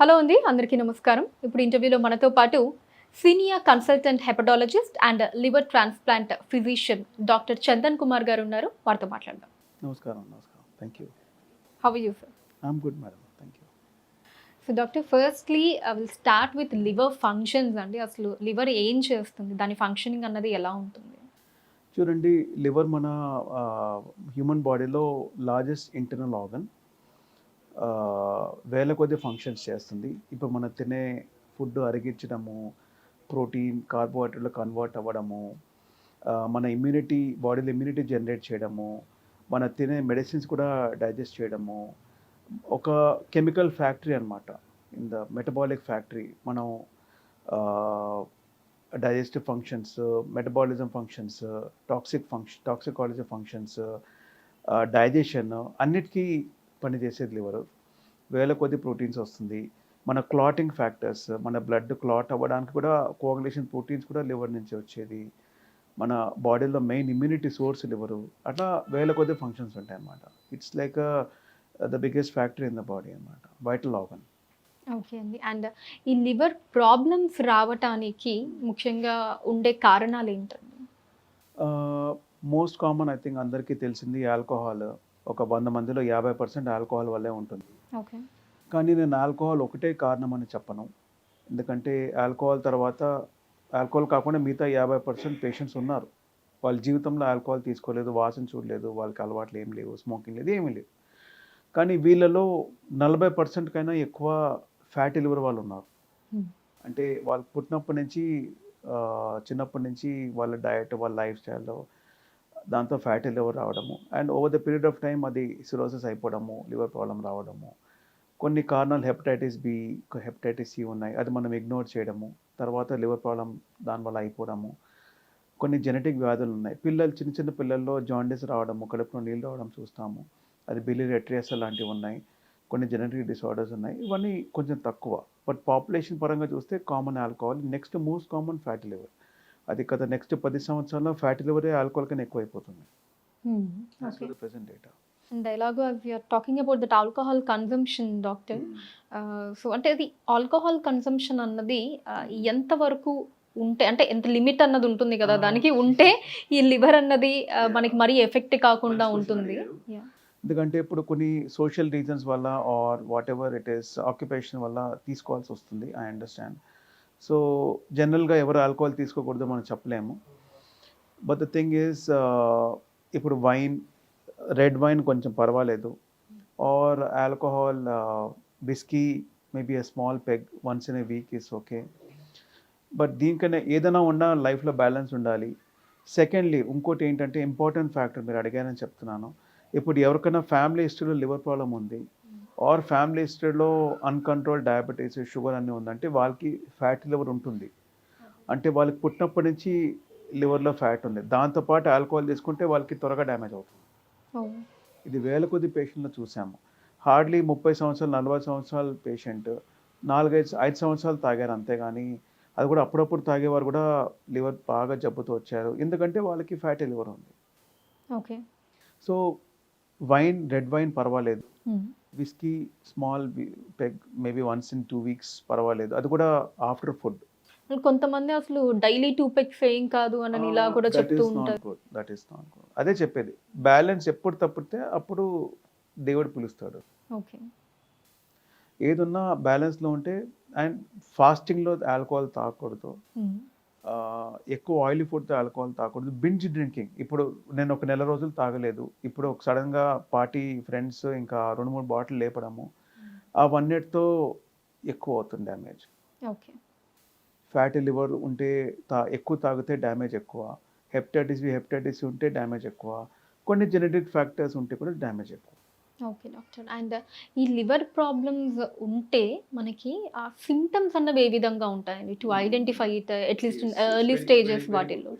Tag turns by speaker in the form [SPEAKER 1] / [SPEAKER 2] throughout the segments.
[SPEAKER 1] Hello అండి అందరికీ నమస్కారం. ఇప్పుడు ఇంటర్వ్యూలో మనతో పాటు senior consultant hepatologist and liver transplant physician doctor Chandan Kumar garu ఉన్నారు. వారితో మాట్లాడదాం.
[SPEAKER 2] నమస్కారం నమస్కారం. Thank you
[SPEAKER 1] how you sir
[SPEAKER 2] I'm good madam thank you
[SPEAKER 1] so doctor firstly I will start with liver functions అండి. అసలు లివర్ ఏం చేస్తుంది? దాని ఫంక్షనింగ్ అన్నది ఎలా ఉంటుంది?
[SPEAKER 2] చూడండి లివర్ మన హ్యూమన్ బాడీలో లార్జెస్ట్ ఇంటర్నల్ ఆర్గన్ వేల కొద్ది ఫంక్షన్స్ చేస్తుంది. ఇప్పుడు మనం తినే ఫుడ్ అరిగించడము ప్రోటీన్ కార్బోహైడ్రేట్లో కన్వర్ట్ అవ్వడము మన ఇమ్యూనిటీ బాడీలో ఇమ్యూనిటీ జనరేట్ చేయడము మన తినే మెడిసిన్స్ కూడా డైజెస్ట్ చేయడము ఒక కెమికల్ ఫ్యాక్టరీ అనమాట ఇన్ ద మెటబాలిక్ ఫ్యాక్టరీ మనం digestive functions metabolism functions toxic function toxicology functions digestion అన్నిటికీ పనిచేసేది లివర్. వేల కొద్ది ప్రోటీన్స్ వస్తుంది. మన క్లాటింగ్ ఫ్యాక్టర్స్ మన బ్లడ్ క్లాట్ అవ్వడానికి కూడా కోఆగులేషన్ ప్రోటీన్స్ కూడా లివర్ నుంచి వచ్చేది. మన బాడీలో మెయిన్ ఇమ్యూనిటీ సోర్స్ లివరు. అట్లా వేల కొద్ది ఫంక్షన్స్ ఉంటాయి అన్నమాట it's like the biggest factory in the body అన్నమాట. వైటల్ ఆర్గన్
[SPEAKER 1] ఓకే అండి. అండ్ ఈ లివర్ ప్రాబ్లమ్స్ రావటానికి ముఖ్యంగా ఉండే కారణాలు ఏంటండి?
[SPEAKER 2] మోస్ట్ కామన్ ఐ థింక్ అందరికీ తెలిసింది ఆల్కహాల్. ఒక వంద మందిలో యాభై పర్సెంట్ ఆల్కహాల్ వల్లే ఉంటుంది.
[SPEAKER 1] ఓకే.
[SPEAKER 2] కానీ నేను ఆల్కహాల్ ఒకటే కారణం అని చెప్పను. ఎందుకంటే ఆల్కహాల్ తర్వాత ఆల్కహాల్ కాకుండా మిగతా యాభై పర్సెంట్ పేషెంట్స్ ఉన్నారు. వాళ్ళ జీవితంలో ఆల్కహాల్ తీసుకోలేదు వాసన చూడలేదు వాళ్ళకి అలవాట్లు ఏం లేవు స్మోకింగ్ లేదు ఏమీ లేదు. కానీ వీళ్ళలో నలభై పర్సెంట్ కైనా ఎక్కువ ఫ్యాటీ లివర్ వాళ్ళు ఉన్నారు. అంటే వాళ్ళు పుట్టినప్పటి నుంచి చిన్నప్పటి నుంచి వాళ్ళ డయట్ వాళ్ళ లైఫ్ స్టైల్లో దాంతో ఫ్యాటీ లివర్ రావడము. And over the period of time అది సిరోసిస్ అయిపోవడము లివర్ ప్రాబ్లం రావడము. కొన్ని కారణాలు హెపటైటిస్ బి హెపటైటిస్ సి ఉన్నాయి. అది మనం ఇగ్నోర్ చేయడము. తర్వాత లివర్ ప్రాబ్లం దానివల్ల అయిపోవడము. కొన్ని జెనెటిక్ వ్యాధులు ఉన్నాయి. పిల్లలు చిన్న చిన్న పిల్లల్లో జాండీస్ రావడము కడుపులో నీళ్ళు రావడం చూస్తాము. అది బిల్లి ఎట్రియస్ లాంటివి ఉన్నాయి. కొన్ని జెనెటిక్ డిసార్డర్స్ ఉన్నాయి. ఇవన్నీ కొంచెం తక్కువ. బట్ పాపులేషన్ పరంగా చూస్తే common alcohol next most common fatty liver. అది గత నెక్స్ట్ పది సంవత్సరాల్లో ఫ్యాటీ లివరే ఆల్కహాల్ కన్నా ఎక్కువ అయిపోతుంది
[SPEAKER 1] ఓకే
[SPEAKER 2] ప్రెసెంట్ డేటా
[SPEAKER 1] అండ్ ఎలాగో talking about that alcohol consumption doctor so అంటే అది ఆల్కహాల్ కన్సంప్షన్ అన్నది ఆ, ఎంతవరకు ఉంటే అంటే ఎంత లిమిట్ అన్నది ఉంటుంది కదా. దానికి ఉంటే ఈ లివర్ అన్నది ఆ, మనకి మరీ ఎఫెక్ట్ కాకుండా ఉంటుంది.
[SPEAKER 2] ఎందుకంటే ఇప్పుడు కొన్ని సోషల్ రీజన్స్ వల్ల or whatever it is occupation వల్ల తీసుకోవాల్సి వస్తుంది ఐ అండర్స్టాండ్ సో జనరల్గా ఎవరు ఆల్కహాల్ తీసుకోకూడదు మనం చెప్పలేము. బట్ ద థింగ్ ఈజ్ ఇప్పుడు వైన్ రెడ్ వైన్ కొంచెం పర్వాలేదు. Or alcohol whisky maybe a small peg once in a week is okay. But దీనికన్నా ఏదైనా ఉన్నా లైఫ్లో బ్యాలెన్స్ ఉండాలి. సెకండ్లీ ఇంకోటి ఏంటంటే ఇంపార్టెంట్ ఫ్యాక్టర్ మీరు అడిగారని చెప్తున్నాను. ఇప్పుడు ఎవరికైనా ఫ్యామిలీ హిస్టరీలో లివర్ ప్రాబ్లం ఉంది. ఆర్ ఫ్యామిలీ హిస్టరీలో అన్కంట్రోల్ డయాబెటీస్ షుగర్ అన్నీ ఉందంటే వాళ్ళకి ఫ్యాటీ లివర్ ఉంటుంది. అంటే వాళ్ళకి పుట్టినప్పటి నుంచి లివర్లో ఫ్యాట్ ఉంది. దాంతోపాటు ఆల్కహాల్ తీసుకుంటే వాళ్ళకి త్వరగా డ్యామేజ్ అవుతుంది. ఇది వేల కొద్ది పేషెంట్లు చూసాము. హార్డ్లీ ముప్పై సంవత్సరాలు నలభై సంవత్సరాల పేషెంట్ నాలుగైదు ఐదు సంవత్సరాలు తాగారు అంతేగాని అది కూడా అప్పుడప్పుడు తాగేవారు కూడా లివర్ బాగా జబ్బుతో వచ్చారు. ఎందుకంటే వాళ్ళకి ఫ్యాటీ లివర్ ఉంది.
[SPEAKER 1] Okay.
[SPEAKER 2] So wine red wine పర్వాలేదు.
[SPEAKER 1] Hmm.
[SPEAKER 2] Whisky small peg maybe once in two weeks పర్వాలేదు. అది కూడా ఆఫ్టర్ ఫుడ్.
[SPEAKER 1] కొంతమంది అసలు డైలీ టూ పెక్స్ ఏం కాదు అని ఇలా కూడా చెప్తూ ఉంటారు.
[SPEAKER 2] దట్ ఈస్ నాట్ గుడ్ అదే చెప్పేది. బ్యాలెన్స్ ఎప్పుడు తప్పితే అప్పుడు దేవుడు పిలుస్తాడు.
[SPEAKER 1] ఓకే.
[SPEAKER 2] ఏదున్నా బ్యాలెన్స్లో ఉంటే అండ్ ఫాస్టింగ్లో ఆల్కహాల్ తాగకూడదు. ఆ, ఎక్కువ ఆయిలీ ఫుడ్తో ఆల్కహాల్ తాగకూడదు బింజ్ డ్రింకింగ్ ఇప్పుడు నేను ఒక నెల రోజులు తాగలేదు. ఇప్పుడు ఒక సడన్గా పార్టీ ఫ్రెండ్స్ ఇంకా రెండు మూడు బాటిల్ లేపడము. ఆ వన్నిటితో ఎక్కువ అవుతుంది డ్యామేజ్
[SPEAKER 1] ఓకే
[SPEAKER 2] ఫ్యాటీ లివర్ ఉంటే తా ఎక్కువ తాగితే డ్యామేజ్ ఎక్కువ. హెపటైటిస్ బి హెపటైటిస్ ఉంటే డ్యామేజ్ ఎక్కువ. కొన్ని జెనెటిక్ ఫ్యాక్టర్స్ ఉంటే కూడా డ్యామేజ్ ఎక్కువ.
[SPEAKER 1] Okay doctor. అండ్ ఈ లివర్ ప్రాబ్లమ్స్ ఉంటే మనకి ఆ సిమ్టమ్స్ అన్నవి ఏ విధంగా ఉంటాయండి to identify it at least early stages వాటిల్లో?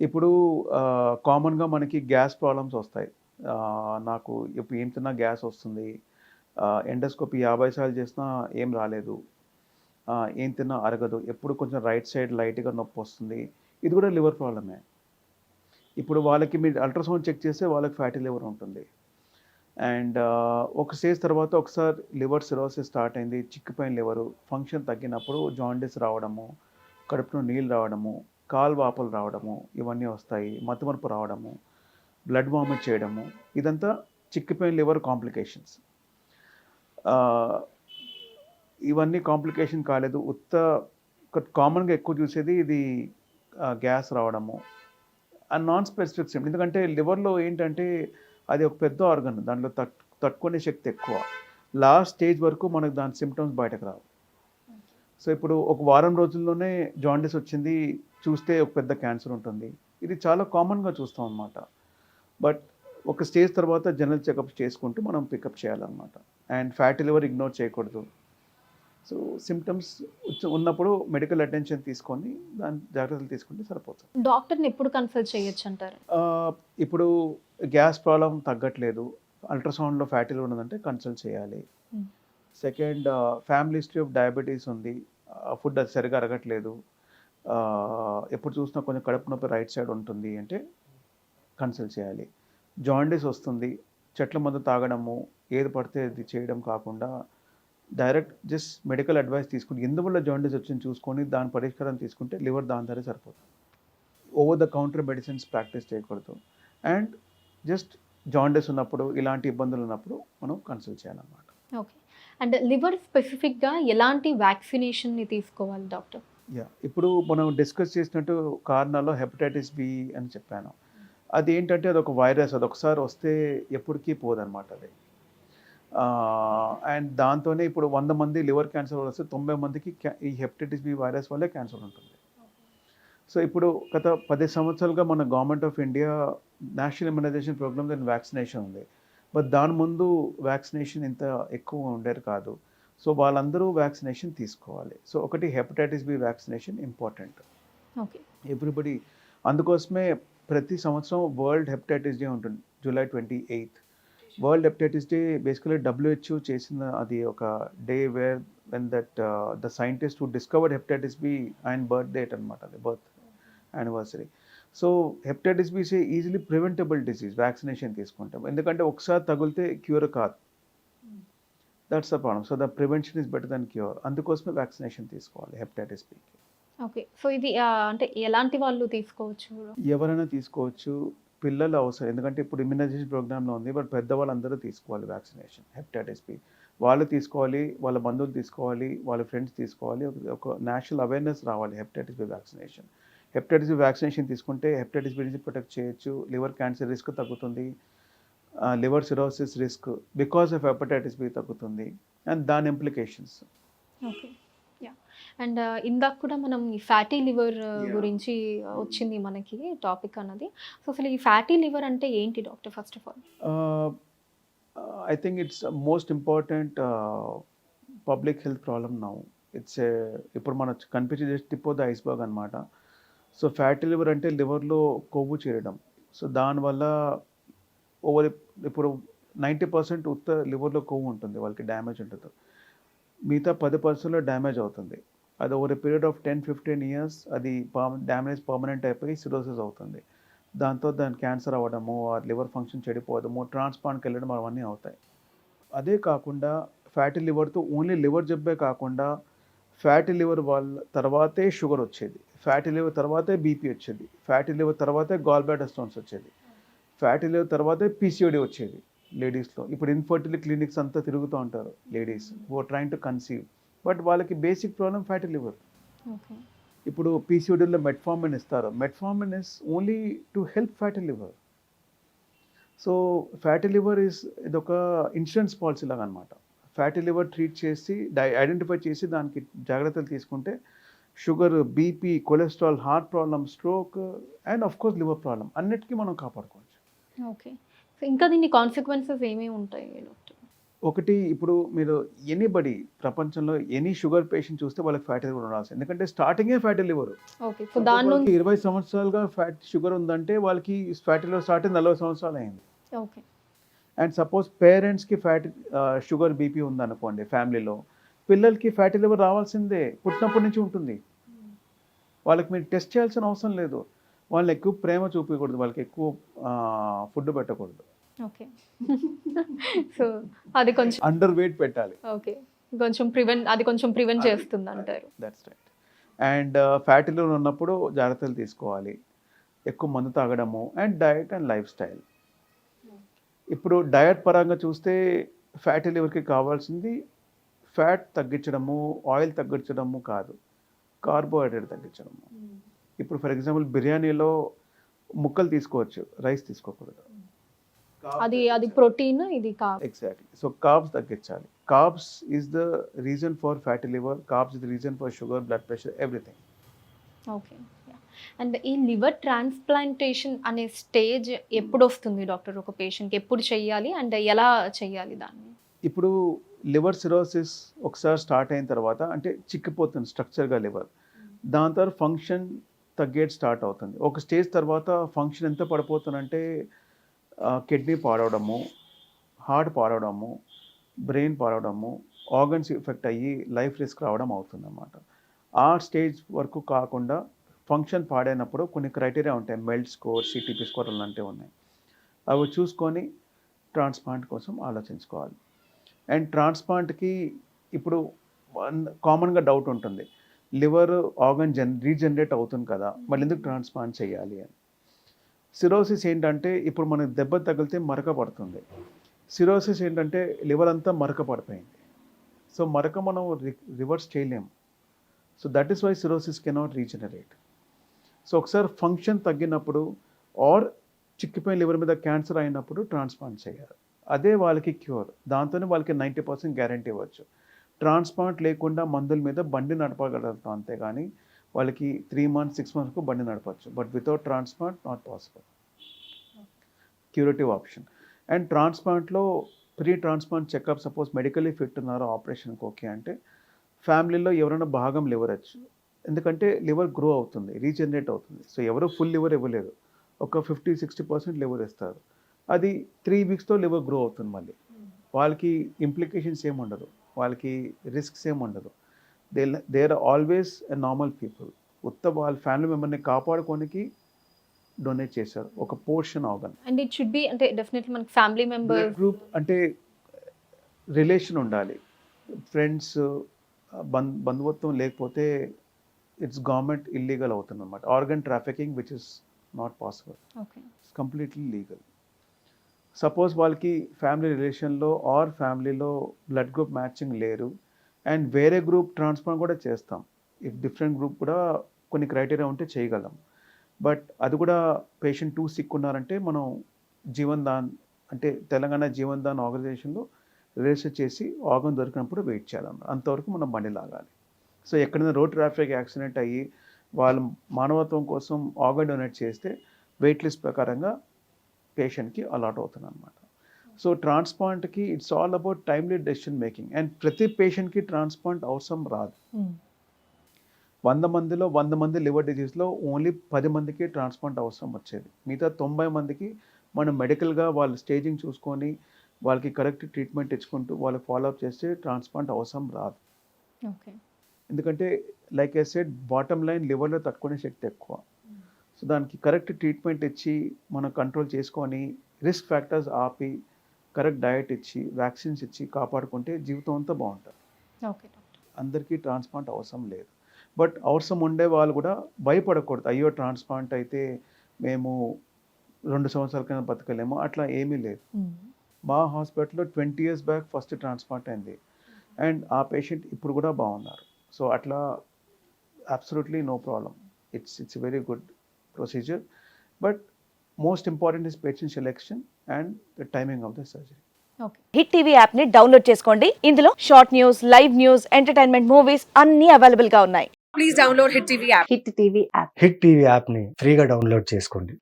[SPEAKER 2] ఇప్పుడు కామన్గా మనకి గ్యాస్ ప్రాబ్లమ్స్ వస్తాయి. నాకు ఇప్పుడు ఏం తిన్నా గ్యాస్ వస్తుంది. ఎండోస్కోపీ యాభై సార్లు చేసినా ఏం రాలేదు. ఏం తిన్నా అరగదు. ఎప్పుడు కొంచెం రైట్ సైడ్ లైట్గా నొప్పి వస్తుంది. ఇది కూడా లివర్ ప్రాబ్లమే. ఇప్పుడు వాళ్ళకి మీరు అల్ట్రాసౌండ్ చెక్ చేస్తే వాళ్ళకి ఫ్యాటీ లివర్ ఉంటుంది. అండ్ ఒక స్టేజ్ తర్వాత ఒకసారి లివర్ సిరోసిస్ స్టార్ట్ అయింది. చిక్కిపోయిన లివరు ఫంక్షన్ తగ్గినప్పుడు జాండిస్ రావడము కడుపులో నీళ్ళు రావడము కాలువాపులు రావడము ఇవన్నీ వస్తాయి. మతిమరుపు రావడము బ్లడ్ వామిట్ చేయడము ఇదంతా చిక్కిపోయిన లివర్ కాంప్లికేషన్స్. ఇవన్నీ కాంప్లికేషన్ కాలేదు. ఉత్త కామన్గా ఎక్కువ చూసేది ఇది గ్యాస్ రావడము. అండ్ నాన్ స్పెసిఫిక్ సిమ్టమ్ ఎందుకంటే లివర్లో ఏంటంటే అది ఒక పెద్ద ఆర్గన్ దాంట్లో తట్ తట్టుకునే శక్తి ఎక్కువ. లాస్ట్ స్టేజ్ వరకు మనకు దాని సిమ్టమ్స్ బయటకు రావు. సో ఇప్పుడు ఒక వారం రోజుల్లోనే జాండీస్ వచ్చింది చూస్తే ఒక పెద్ద క్యాన్సర్ ఉంటుంది. ఇది చాలా కామన్గా చూస్తాం అన్నమాట. బట్ ఒక స్టేజ్ తర్వాత జనరల్ చెకప్స్ చేసుకుంటూ మనం పికప్ చేయాలన్నమాట. అండ్ ఫ్యాటీ లివర్ ఇగ్నోర్ చేయకూడదు. సో సిమ్టమ్స్ ఉన్నప్పుడు మెడికల్ అటెన్షన్ తీసుకొని దాని జాగ్రత్తలు తీసుకుంటే సరిపోతుంది.
[SPEAKER 1] డాక్టర్ని ఎప్పుడు కన్సల్ట్ చేయొచ్చు అంటారు?
[SPEAKER 2] ఇప్పుడు గ్యాస్ ప్రాబ్లం తగ్గట్లేదు. అల్ట్రాసౌండ్లో ఫ్యాటీ లివర్ ఉన్నదంటే కన్సల్ట్ చేయాలి. Second family history of diabetes ఉంది. ఫుడ్ అది సరిగా అరగట్లేదు. ఎప్పుడు చూసినా కొంచెం కడుపు నొప్పి రైట్ సైడ్ ఉంటుంది అంటే కన్సల్ట్ చేయాలి. జాండీస్ వస్తుంది. చెట్ల మందు తాగడము ఏది పడితే అది చేయడం కాకుండా డైరెక్ట్ జస్ట్ మెడికల్ అడ్వైస్ తీసుకుని ఎందువల్ల జాండీస్ వచ్చింది చూసుకొని దాని పరిష్కారం తీసుకుంటే లివర్ దాని ధరే సరిపోతుంది. Over the counter medicines practice చేయకూడదు. అండ్ జస్ట్ జాండీస్ ఉన్నప్పుడు ఇలాంటి ఇబ్బందులు ఉన్నప్పుడు మనం కన్సల్ట్ చేయాలన్నమాట.
[SPEAKER 1] ఓకే. అండ్ లివర్ స్పెసిఫిక్గా ఎలాంటి వ్యాక్సినేషన్ని తీసుకోవాలి డాక్టర్?
[SPEAKER 2] యా. ఇప్పుడు మనం డిస్కస్ చేసినట్టు కారణాల్లో హెపటైటిస్ బి అని చెప్పాను. అది ఏంటంటే అది ఒక వైరస్ అది ఒకసారి వస్తే ఎప్పటికీ పోదన్నమాట అది. అండ్ దాంతోనే ఇప్పుడు వంద మంది లివర్ క్యాన్సర్ వస్తే తొంభై మందికి ఈ హెపటైటిస్ బి వైరస్ వల్లే క్యాన్సర్ ఉంటుంది. సో ఇప్పుడు గత పది సంవత్సరాలుగా మన government of India national immunisation programme దాని వ్యాక్సినేషన్ ఉంది. బట్ దాని ముందు వ్యాక్సినేషన్ ఇంత ఎక్కువ ఉండేది కాదు. సో వాళ్ళందరూ వ్యాక్సినేషన్ తీసుకోవాలి. సో ఒకటి hepatitis B vaccination important
[SPEAKER 1] okay
[SPEAKER 2] everybody అందుకోసమే ప్రతి సంవత్సరం వరల్డ్ హెపటైటిస్ డే ఉంటుంది. July twenty eighth world hepatitis day basically WHO చేసిన అది ఒక day where when that the scientist who discovered hepatitis B ఆయన బర్త్ డేట్ అనమాట అది birth anniversary so hepatitis B say easily preventable disease vaccination తీసుకుంటాం. ఎందుకంటే ఒకసారి తగిలితే క్యూర్ కాదు. That's the problem so the prevention is better than cure అందుకోసమే vaccination తీసుకోవాలి హెపటైటిస్ బికి
[SPEAKER 1] ఓకే సో ఇది అంటే ఎలాంటి వాళ్ళు తీసుకోవచ్చు?
[SPEAKER 2] ఎవరైనా తీసుకోవచ్చు. పిల్లలు అవసరం. ఎందుకంటే ఇప్పుడు ఇమ్యునైజేషన్ ప్రోగ్రామ్లో ఉంది బట్ పెద్దవాళ్ళు అందరూ తీసుకోవాలి వ్యాక్సినేషన్ హెపటైటిస్ బి వాళ్ళు తీసుకోవాలి వాళ్ళ బంధువులు తీసుకోవాలి వాళ్ళ ఫ్రెండ్స్ తీసుకోవాలి. ఒక- ఒక నేషనల్ అవేర్నెస్ రావాలి hepatitis B vaccination hepatitis vaccination తీసుకుంటే హెపటైటిస్ బి నుంచి ప్రొటెక్ట్ చేయొచ్చు. లివర్ క్యాన్సర్ రిస్క్ తగ్గుతుంది. Liver cirrhosis risk because of hepatitis B తగ్గుతుంది. అండ్ దాని ఇంప్లికేషన్స్.
[SPEAKER 1] ఓకే. యా. అండ్ ఇందాక కూడా మనం ఈ ఫ్యాటీ లివర్. గురించి వచ్చింది మనకి టాపిక్ అన్నది. సో అసలు ఈ ఫ్యాటీ లివర్ అంటే ఏంటి doctor first of all?
[SPEAKER 2] I think it's most important public health problem now. It's ఇప్పుడు మన కనిపించే జస్ట్ టిప్ ద ఐస్బర్గ్ అనమాట సో ఫ్యాటీ లివర్ అంటే లివర్లో కొవ్వు చేరడం. సో దానివల్ల ఓవర్ ఇప్పుడు నైంటీ పర్సెంట్ ఉత్త లివర్లో కొవ్వు ఉంటుంది వాళ్ళకి డ్యామేజ్ ఉంటుంది. మిగతా పది పర్సెంట్లో డ్యామేజ్ అవుతుంది. అది over period of ten fifteen years అది డ్యామేజ్ పర్మనెంట్ అయిపోయి సిరోసిస్ అవుతుంది. దాంతో దాని క్యాన్సర్ అవ్వడము ఆ లివర్ ఫంక్షన్ చెడిపోవడము ట్రాన్స్ప్లాంట్కి వెళ్ళడం అవన్నీ అవుతాయి. అదే కాకుండా ఫ్యాటీ లివర్తో ఓన్లీ లివర్ జబ్బే కాకుండా ఫ్యాటీ లివర్ వాళ్ళ తర్వాతే షుగర్ వచ్చేది. ఫ్యాటీ లివర్ తర్వాతే బీపీ వచ్చేది. ఫ్యాటీ లివర్ తర్వాతే గాల్ బ్లాడర్ స్టోన్స్ వచ్చేది. ఫ్యాటీ లివర్ తర్వాతే పీసీఓడి వచ్చేది లేడీస్లో. ఇప్పుడు ఇన్ఫర్టిలిటీ క్లినిక్స్ అంతా తిరుగుతూ ఉంటారు లేడీస్ ఓ ట్రైన్ టు కన్సీవ్ బట్ వాళ్ళకి బేసిక్ ప్రాబ్లం ఫ్యాటీ లివర్. ఇప్పుడు పీసీఓడీలో మెట్ఫార్మిన్ ఇస్తారు. Metformin is only to help fatty liver. So fatty liver is ఇది ఒక ఇన్సూరెన్స్ పాలసీ లాగా అనమాట ఫ్యాటీ లివర్ ట్రీట్ చేసి డై ఐడెంటిఫై చేసి దానికి జాగ్రత్తలు తీసుకుంటే sugar BP cholesterol heart problem stroke and of course liver problem అన్నిటికీ మనం కాపాడుకోవచ్చు.
[SPEAKER 1] ఓకే. సో ఇంకా దీని కాన్సిక్వెన్సెస్ ఏమేమి ఉంటాయి
[SPEAKER 2] ఒకటి ఇప్పుడు మీరు ఎనీబడి ప్రపంచంలో ఎనీ షుగర్ పేషెంట్ చూస్తే వాళ్ళకి ఫ్యాటీ లివర్ ఉండాల్సింది. ఎందుకంటే స్టార్టింగే ఫ్యాటీ లివర్ ఇరవై సంవత్సరాలుగా ఫ్యాట్ షుగర్ ఉందంటే వాళ్ళకి ఫ్యాటీ లివర్ స్టార్ట్ నలభై సంవత్సరాలు అయింది.
[SPEAKER 1] ఓకే.
[SPEAKER 2] అండ్ సపోజ్ పేరెంట్స్కి ఫ్యాట్ షుగర్ బీపీ ఉందనుకోండి ఫ్యామిలీలో పిల్లలకి ఫ్యాటీ లివర్ రావాల్సిందే. పుట్టినప్పటి నుంచి ఉంటుంది. వాళ్ళకి మీరు టెస్ట్ చేయాల్సిన అవసరం లేదు. వాళ్ళని ఎక్కువ ప్రేమ చూపించకూడదు వాళ్ళకి ఎక్కువ ఫుడ్ పెట్టకూడదు.
[SPEAKER 1] ఓకే. సో అది కొంచెం
[SPEAKER 2] అండర్ వెయిట్ పెట్టాలి.
[SPEAKER 1] ఓకే. కొంచెం ప్రివెంట్ అది కొంచెం ప్రివెంట్ చేస్తుంది అంటారు
[SPEAKER 2] that's right and fatty liver ఉన్నప్పుడు జాగ్రత్తలు తీసుకోవాలి. ఎక్కువ మందు తాగడము and diet and lifestyle ఇప్పుడు డయట్ పరంగా చూస్తే ఫ్యాటీ లివర్కి కావాల్సింది ఫ్యాట్ తగ్గించడము ఆయిల్ తగ్గించడము కాదు. కార్బోహైడ్రేట్ తగ్గించడము. ఇప్పుడు ఫర్ ఎగ్జాంపుల్ బిర్యానీలో ముక్కలు తీసుకోవచ్చు రైస్ తీసుకోకూడదు.
[SPEAKER 1] అది అది ప్రోటీన్ ఇది
[SPEAKER 2] ఎగ్జాక్ట్లీ సో కార్బ్స్ తగ్గించాలి. Carbs is the reason for fatty liver carbs is the reason for sugar blood pressure everything
[SPEAKER 1] okay and ఈ లివర్ ట్రాన్స్ప్లాంటేషన్ అనే స్టేజ్ ఎప్పుడు వస్తుంది డాక్టర్? ఒక పేషెంట్కి ఎప్పుడు చెయ్యాలి? అండ్ ఎలా చెయ్యాలి దాన్ని?
[SPEAKER 2] ఇప్పుడు లివర్ సిరోసిస్ ఒకసారి స్టార్ట్ అయిన తర్వాత అంటే చిక్కిపోతుంది స్ట్రక్చర్గా లివర్. దాని తర్వాత ఫంక్షన్ తగ్గేది స్టార్ట్ అవుతుంది. ఒక స్టేజ్ తర్వాత ఫంక్షన్ ఎంత పడిపోతుందంటే కిడ్నీ పాడవడము హార్ట్ పాడవడము బ్రెయిన్ పాడవడము ఆర్గన్స్ ఎఫెక్ట్ అయ్యి లైఫ్ రిస్క్ రావడం అవుతుంది అన్నమాట ఆ స్టేజ్ వరకు కాకుండా ఫంక్షన్ పాడైనప్పుడు కొన్ని క్రైటీరియా ఉంటాయి. మెల్ట్ స్కోర్ సిటీపీ స్కోర్ అలాంటివి ఉన్నాయి. అవి చూసుకొని ట్రాన్స్ప్లాంట్ కోసం ఆలోచించుకోవాలి. అండ్ ట్రాన్స్ప్లాంట్కి ఇప్పుడు కామన్గా డౌట్ ఉంటుంది. లివర్ ఆర్గన్ జన్ రీజనరేట్ అవుతుంది కదా మళ్ళీ ఎందుకు ట్రాన్స్ప్లాంట్ చేయాలి అని. సిరోసిస్ ఏంటంటే ఇప్పుడు మనకి దెబ్బ తగిలితే మరక పడుతుంది. సిరోసిస్ ఏంటంటే లివర్ అంతా మరక పడిపోయింది. సో మరక మనం రివర్స్ చేయలేము so that is why cirrhosis cannot regenerate. So ఒకసారి ఫంక్షన్ తగ్గినప్పుడు ఆర్ చిక్కిపోయిన లివర్ మీద క్యాన్సర్ అయినప్పుడు ట్రాన్స్ప్లాంట్ చేయాలి. అదే వాళ్ళకి క్యూర్. దాంతోనే వాళ్ళకి నైంటీ పర్సెంట్ గ్యారంటీ ఇవ్వచ్చు. ట్రాన్స్ప్లాంట్ లేకుండా మందుల మీద బండి నడపగలుగుతాం అంతేగాని వాళ్ళకి త్రీ మంత్స్ సిక్స్ మంత్స్కు బండి నడపచ్చు. But without transplant not possible. Curative option. And ట్రాన్స్ప్లాంట్లో pre transplant checkup suppose medically fit ఉన్నారో ఆపరేషన్కి ఓకే అంటే ఫ్యామిలీలో ఎవరైనా భాగం లివర్ వచ్చు ఎందుకంటే లివర్ గ్రో అవుతుంది రీజనరేట్ అవుతుంది. సో ఎవరు ఫుల్ లివర్ ఇవ్వలేదు. ఒక ఫిఫ్టీ సిక్స్టీ పర్సెంట్ లివర్ ఇస్తారు. అది త్రీ వీక్స్తో లివర్ గ్రో అవుతుంది మళ్ళీ. వాళ్ళకి ఇంప్లికేషన్స్ ఏమి ఉండదు. వాళ్ళకి రిస్క్స్ ఏమి ఉండదు. They they are always a normal people ఉత్త వాళ్ళ ఫ్యామిలీ మెంబర్ని కాపాడుకోనికి డొనేట్ చేశారు. ఒక portion organ
[SPEAKER 1] and it should be అంటే డెఫినెట్లీ మనకి ఫ్యామిలీ మెంబర్
[SPEAKER 2] గ్రూప్ అంటే రిలేషన్ ఉండాలి. ఫ్రెండ్స్ బంధు బంధుత్వం లేకపోతే ఇట్స్ గవర్నమెంట్ ఇల్లీగల్ అవుతుంది అనమాట organ trafficking which is not possible completely legal suppose వాళ్ళకి ఫ్యామిలీ రిలేషన్లో ఆర్ ఫ్యామిలీలో బ్లడ్ గ్రూప్ మ్యాచింగ్ లేరు. అండ్ వేరే గ్రూప్ ట్రాన్స్ప్లాంట్ కూడా చేస్తాం. ఇఫ్ డిఫరెంట్ గ్రూప్ కూడా కొన్ని క్రైటీరియా ఉంటే చేయగలం. బట్ అది కూడా పేషెంట్ టూ సిక్ ఉన్నారంటే మనం జీవన్ దాన్ అంటే తెలంగాణ జీవన్ దాన్ ఆర్గనైజేషన్లో రిజిస్టర్ చేసి ఆర్గన్ దొరికినప్పుడు వెయిట్ చేయాలన్నమాట. అంతవరకు మనం బండి లాగాలి. సో ఎక్కడైనా రోడ్ ట్రాఫిక్ యాక్సిడెంట్ అయ్యి వాళ్ళు మానవత్వం కోసం ఆర్గన్ డొనేట్ చేస్తే వెయిట్ లిస్ట్ ప్రకారంగా పేషెంట్కి అలాట్ అవుతుంది అనమాట so ట్రాన్స్ప్లాంట్కి it's all about timely decision making and ప్రతి పేషెంట్కి ట్రాన్స్ప్లాంట్ అవసరం రాదు. వంద మందిలో వంద మంది లివర్ డిజీజ్లో ఓన్లీ పది మందికి ట్రాన్స్ప్లాంట్ అవసరం వచ్చేది. మిగతా తొంభై మందికి మనం మెడికల్గా వాళ్ళ స్టేజింగ్ చూసుకొని వాళ్ళకి కరెక్ట్ ట్రీట్మెంట్ ఇచ్చుకుంటూ వాళ్ళకి ఫాలోఅప్ చేస్తే ట్రాన్స్ప్లాంట్ అవసరం రాదు.
[SPEAKER 1] ఓకే
[SPEAKER 2] ఎందుకంటే like I said bottom line లివర్లో తట్టుకునే శక్తి ఎక్కువ. సో దానికి కరెక్ట్ ట్రీట్మెంట్ ఇచ్చి మనం కంట్రోల్ చేసుకొని రిస్క్ ఫ్యాక్టర్స్ ఆపి కరెక్ట్ డయట్ ఇచ్చి వ్యాక్సిన్స్ ఇచ్చి కాపాడుకుంటే జీవితం అంతా బాగుంటుంది.
[SPEAKER 1] ఓకే
[SPEAKER 2] అందరికీ ట్రాన్స్ప్లాంట్ అవసరం లేదు. బట్ అవసరం ఉండే వాళ్ళు కూడా భయపడకూడదు. అయ్యో ట్రాన్స్ప్లాంట్ అయితే మేము రెండు సంవత్సరాల కింద బతకలేము. అట్లా ఏమీ లేదు. మా హాస్పిటల్లో twenty years back first transplant అయింది. అండ్ ఆ పేషెంట్ ఇప్పుడు కూడా బాగున్నారు. సో అట్లా absolutely no problem it's it's very good procedure but most important is patient selection and the timing of the surgery
[SPEAKER 1] okay
[SPEAKER 3] Hit TV యాప్ని download చేసుకోండి. ఇందులో short news live news entertainment movies అన్ని అవైలబుల్గా ఉన్నాయి.
[SPEAKER 4] Please download Hit TV app.
[SPEAKER 5] Hit TV app
[SPEAKER 6] Hit TV యాప్ని ఫ్రీగా download చేసుకోండి.